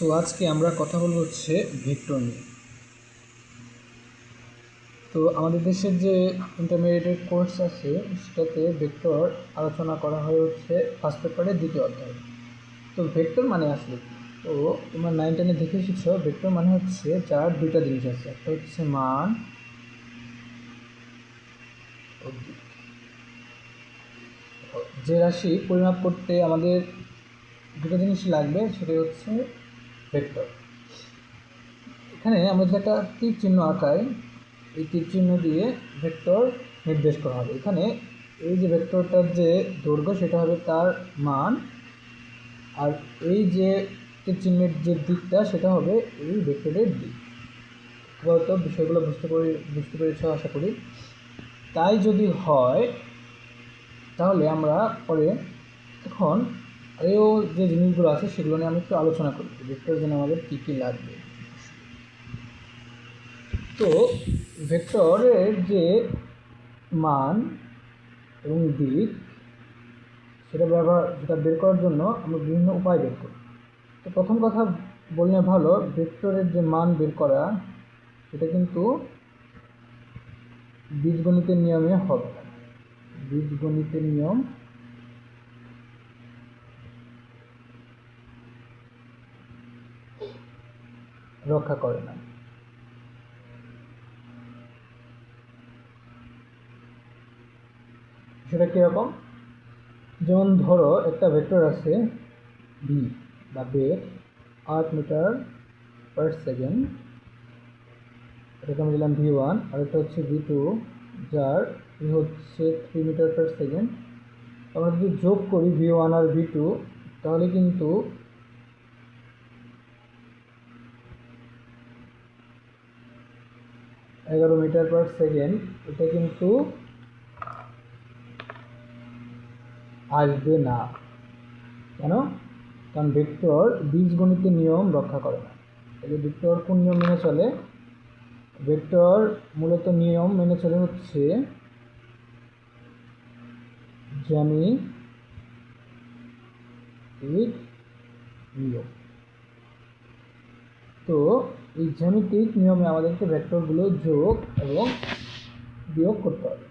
তো আজকে আমরা কথা বলব হচ্ছে ভেক্টর নিয়ে। তো আমাদের দেশের যে ইন্টারমিডিয়েটের কোর্স আছে, সেটাতে ভেক্টর আলোচনা করা হয় হচ্ছে ফার্স্ট পেপারের দ্বিতীয় অধ্যায়। তো ভেক্টর মানে আসলে? তো তোমরা নাইন টেনে দেখে এসেছ ভেক্টর মানে হচ্ছে যার দুইটা জিনিস আছে। একটা হচ্ছে মান, যে রাশি পরিমাপ করতে আমাদের দুটো জিনিস লাগবে সেটা হচ্ছে ভেক্টর। এখানে আমরা যদি একটা তীর চিহ্ন আঁকাই, এই তীর চিহ্ন দিয়ে ভেক্টর নির্দেশ করা হবে। এখানে এই যে ভেক্টরটার যে দৈর্ঘ্য, সেটা হবে তার মান, আর এই যে তীর চিহ্নের যে দিকটা, সেটা হবে এই ভেক্টরের দিক। হয়তো বিষয়গুলো বুঝতে পারি বুঝতে পেরেছ, আশা করি। তাই যদি হয়, তাহলে আমরা পরে এখন আরও যে জিনিসগুলো আছে সেগুলো নিয়ে আমি একটু আলোচনা করি। ভেক্টর জন্য আমাদের কী কী লাগবে? তো ভেক্টরের যে মান এবং দিক, সেটা ব্যবহার, সেটা বের করার জন্য আমরা বিভিন্ন উপায় বের করি। তো প্রথম কথা বললে ভালো ভেক্টরের যে মান বের করা, সেটা কিন্তু বীজগণিতের নিয়মে হবে। বীজগণিতের নিয়ম রক্ষা করে না। সেটা কীরকম? যেমন ধরো, একটা ভেক্টর আছে ভি বা বেগ আট মিটার পার সেকেন্ড এটাকে আমি দিলাম ভি ওয়ান আর একটা হচ্ছে ভি টু যার ই হচ্ছে থ্রি মিটার পার সেকেন্ড আমরা যদি যোগ করি ভি ওয়ান আর ভি টু তাহলে কিন্তু এগারো মিটার পার সেকেন্ড, এটা কিন্তু আসবে না। কেন? কারণ ভেক্টর বীজগণিতের নিয়ম রক্ষা করে না। তাহলে ভেক্টর কোন নিয়ম মেনে চলে? ভেক্টর মূলত নিয়ম মেনে চলে হচ্ছে জ্যামিতিক নিয়ম। তো এই জ্যামিতিক নিয়মে আমাদেরকে ভেক্টরগুলো যোগ এবং বিয়োগ করতে হবে।